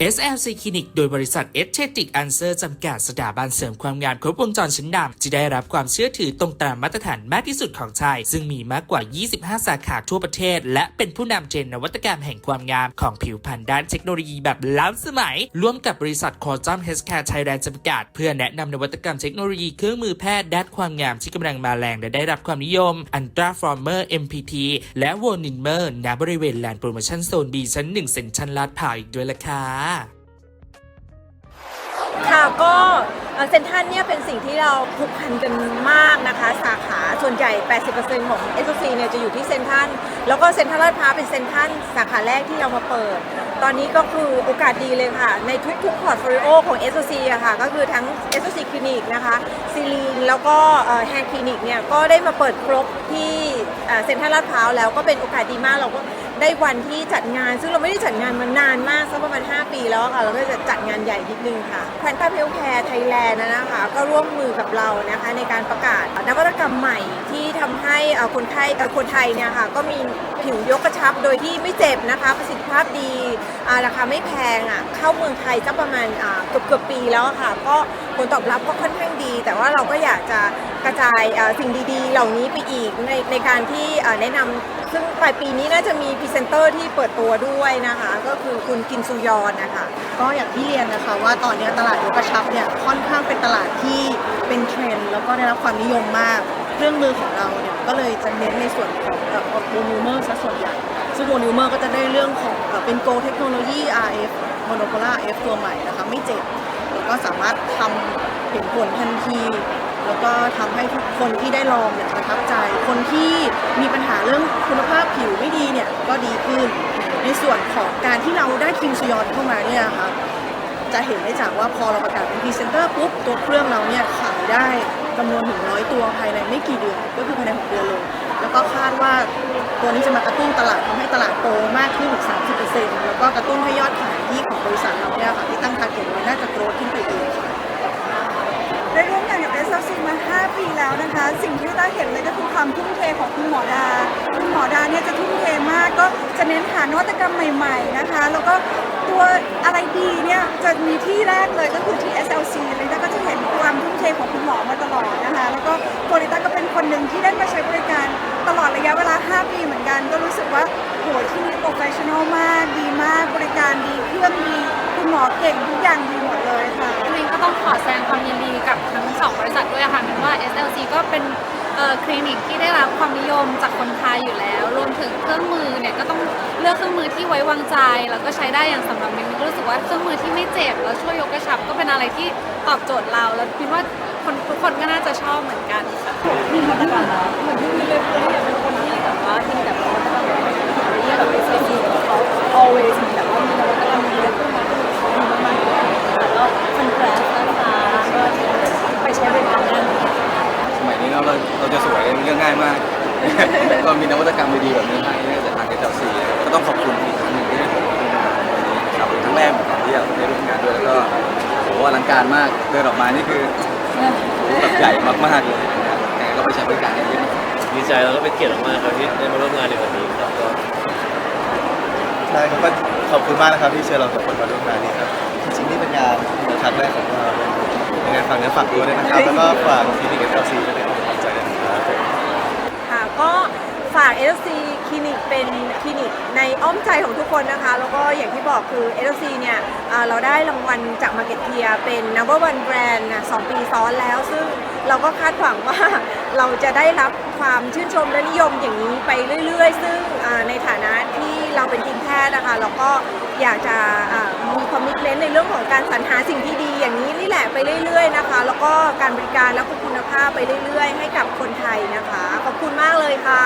SLC Clinic โดยบริษัท Aesthetic Answer จำกัดสถาบันเสริมความงามครบวงจรชั้นนำจะได้รับความเชื่อถือตรงตามมาตรฐานมากที่สุดของไทย ซึ่งมีมากกว่า 25 สาขาทั่วประเทศ และเป็นผู้นำเทรนนวัตกรรมแห่งความงามของผิวพรรณด้านเทคโนโลยีแบบล้ำสมัย ร่วมกับบริษัท Quantum Healthcare Thailand จำกัด เพื่อแนะนำนวัตกรรมเทคโนโลยีเครื่องมือแพทย์ด้านความงามที่กำลังมาแรงและได้รับความนิยม Ultra Former MPT และ w o n i n m e r ณบริเวณลานโปรโมชั่นโซน B ชั้น 1 เซ็นทรัลลาดพร้าวอีกด้วยล่ะค่ะค่ะก็เซ็นทรัลเนี่ยเป็นสิ่งที่เราผูกพันกันมากนะคะ สาขาส่วนใหญ่ 80%ของ s อ c เนี่ยจะอยู่ที่เซ็นทรัลแล้วก็เซ็นทรัลลาดพร้าวเป็นเซ็นทรัลสาขาแรกที่เรามาเปิด ตอนนี้ก็คือโอกาสดีเลยค่ะ ในทุกๆพอร์ตโฟลิโอของ s อ c อะค่ะ ก็คือทั้ง s อ c คลินิกนะคะซีลีนแล้วก็แฮร์คลินิกเนี่ยก็ได้มาเปิดครบที่เซ็นทรัลลาดพร้าวแล้วก็เป็นโอกาสดีมากเราก็ ได้วันที่จัดงาน ซึ่งเราไม่ได้จัดงานมานานมากสักประมาณ 5 ปีแล้วค่ะ เราก็จะจัดงานใหญ่นิดนึงค่ะแคนตาเพลแคร์ไทยแลนด์นะคะ ก็ร่วมมือกับเรานะคะในการประกาศนวัตกรรมใหม่ที่ทำให้คนไทยเอ่อคนไทยเนี่ยค่ะก็มีผิวยกกระชับโดยที่ไม่เจ็บนะคะ ประสิทธิภาพดีราคาไม่แพงอะเข้าเมืองไทยสักประมาณเกือบเกือบปีแล้วอะค่ะ ก็ผลตอบรับก็ค่อนข้างดี แต่ว่าเราก็อยากจะกระจายสิ่งดีๆ เหล่านี้ไปอีกในในการที่แนะนำซึ่งปลายปีนี้น่าจะมีพรีเซนเตอร์ที่เปิดตัวด้วยนะคะ ก็คือคุณกินซูยอนนะคะก็อย่างที่เรียนนะคะว่าตอนนี้ตลาดยกกระชับเนี่ยค่อนข้างเป็นตลาดที่เป็นเทรนด์แล้วก็ได้รับความนิยมมาก เครื่องมือของเราเนี่ยก็เลยจะเน้นในส่วนของเอ่อโวนิวเมอร์ซะส่วนใหญ่ ซึ่งโวนิวเมอร์ก็จะได้เรื่องของเอ่อเป็นโกเทคโนโลยี RF Monopolar F ตัวใหม่นะคะไม่เจ็บแล้วก็สามารถทำเห็นผลทันที แล้วก็ทำให้ทุกคนที่ได้ลองเนี่ยประทับใจ คนที่มีปัญหาเรื่องคุณภาพผิวไม่ดีเนี่ยก็ดีขึ้น ในส่วนของการที่เราได้คิมซยอนเข้ามาเนี่ยนะคะจะเห็นได้จากว่าพอเราประกาศเป็นพรีเซนเตอร์ปุ๊บตัวเครื่องเราเนี่ยขายได้ จำนวนถึงร้อยตัวภายในไม่กี่เดือนก็คือภายใน 6 เดือนเลย แล้วก็คาดว่าตัวนี้จะมากระตุ้นตลาดทำให้ตลาดโตมากขึ้นถึง30%แล้วก็กระตุ้นให้ยอดขายที่ของบริษัทเราเนี่ยค่ะที่ตั้งทาร์เก็ตไว้น่าจะโตขึ้นไปอีกค่ะได้ร่วมงานกับ SLC มา 5 ปีแล้วนะคะ สิ่งที่ต้าเห็นเลยก็คือความทุ่มเทของคุณหมอดา คุณหมอดาเนี่ยจะทุ่มเทมาก ก็จะเน้นหานวัตกรรมใหม่ ๆนะคะ แล้วก็ตัวอะไรดีเนี่ยจะมีที่แรกเลยก็คือที่ SLC เลยต้าก็จะเห็นความทุ่ม คนหนึ่งที่ได้มาใช้บริการตลอดระยะเวลา 5 ปีเหมือนกัน ก็รู้สึกว่าโหที่นี่โปรเฟชชั่นอลมาก ดีมาก บริการดี เครื่องดี คุณหมอเก่งทุกอย่างดีหมดเลยค่ะมินก็ต้องขอแสดงความยินดีกับทั้งสองบริษัทด้วยค่ะมินว่า SLC ก็เป็นเอ่อคลินิกที่ได้รับความนิยมจากคนไทยอยู่แล้ว รวมถึงเครื่องมือเนี่ยก็ต้องเลือกเครื่องมือที่ไว้วางใจ แล้วก็ใช้ได้อย่างสำหรับมินมินก็รู้สึกว่าเครื่องมือที่ไม่เจ็บแล้วช่วยยกกระชับก็เป็นอะไรที่ตอบโจทย์เรา แล้วมินว่า คนทุกคนก็น่าจะชอบเหมือนกันค่ะมีมาตรการนะเหมือนที่มีเลยคืออยากเป็นคนที่แบบว่าที่แบบนวัตกรรมที่แบบเป็นไซซีขอเขา always แบบว่ามีนวัตกรรมมีอะไรขึ้นมาที่เขาดีมากๆแล้วก็เป็นแบรนด์นะคะก็ไปใช้บริการได้สมัยนี้เราเราจะสวยเป็นเรื่องง่ายมากก็มีนวัตกรรมดีๆแบบนี้ให้เนี่ยจากทางเอเจนซีก็ต้องขอบคุณอีกครั้งหนึ่งที่ให้ผมมาร่วมาวันนี้ครับครั้งแรกเหมือนกันที่ได้ร่วมงานด้วยแล้วก็โหอลังการมากเดินออกมานี่คือ แบบใหญ่มากๆเลยนะครับยังไงก็ไปใช้บริการกันเยอะนะครับดีใจแล้วก็เป็นเกียรติมากๆครับที่ได้มาร่วมงานในวันนี้ครับก็ใช่ครับก็ขอบคุณมากนะครับที่เชิญเราสองคนมาร่วมงานนี้ครับจริงๆนี่เป็นงานครั้งแรกของเรายังไงฝากเนื้อฝากตัวด้วยนะครับ แล้วก็ฝากคลินิกเอฟซีด้วยนะครับขอบใจด้วยนะครับ ค่ะก็ฝาก LC ค ลินิกเป็นคลินิกในอ้อมใจของทุกคนนะคะ แล้วก็อย่างที่บอกคือ LC เนี่ยเราได้รางวัลจาก Market t i e r เป็น number one brand นะสองปีซ้อนแล้ว ซึ่งเราก็คาดหวังว่าเราจะได้รับความชื่นชมและนิยมอย่างนี้ไปเรื่อยๆ ซึ่งในฐานะที่เราเป็นทีมแพทย์นะคะเราก็อยากจะมีคอมมิชเมนต์ในเรื่องของการสรรหาสิ่งที่ดีอย่างนี้นี่แหละไปเรื่อยๆนะคะ แล้วก็การบริการและคุณภาพไปเรื่อยๆ ให้กับคนไทยนะคะ ขอบคุณมากเลยค่ะ